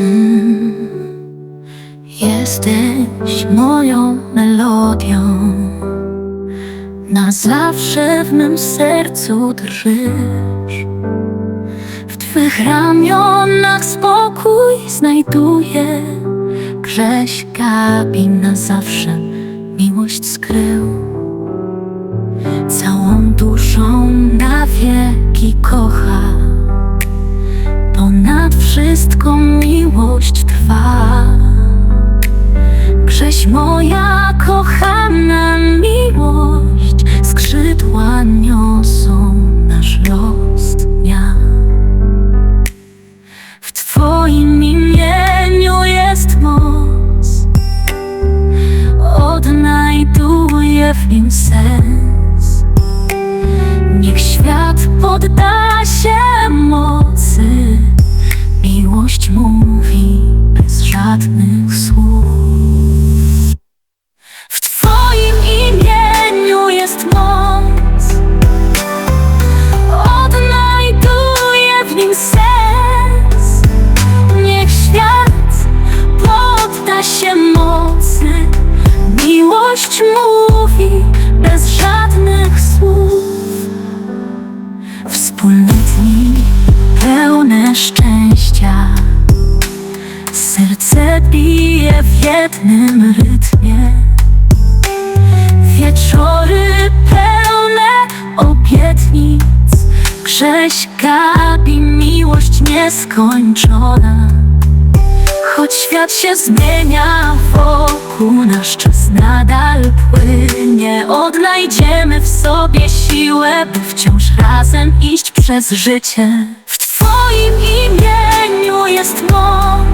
Mm. Jesteś moją melodią. Na zawsze w mym sercu drżysz. W Twych ramionach spokój znajduję. Grześ gabi na zawsze miłość skrył. Całą duszą na wieki kocha. Ponad wszystko mi miłość trwa. Grześ moja kochana miłość, skrzydła niosą nasz los dnia. W Twoim imieniu jest moc, odnajduję w nim sens. Niech świat podda się mocy, miłość mówi serce bije w jednym rytmie. Wieczory pełne obietnic, Grześ Gabi, miłość nieskończona. Choć świat się zmienia wokół, nasz czas nadal płynie. Odnajdziemy w sobie siłę, by wciąż razem iść przez życie. W Twoim imieniu jest moc,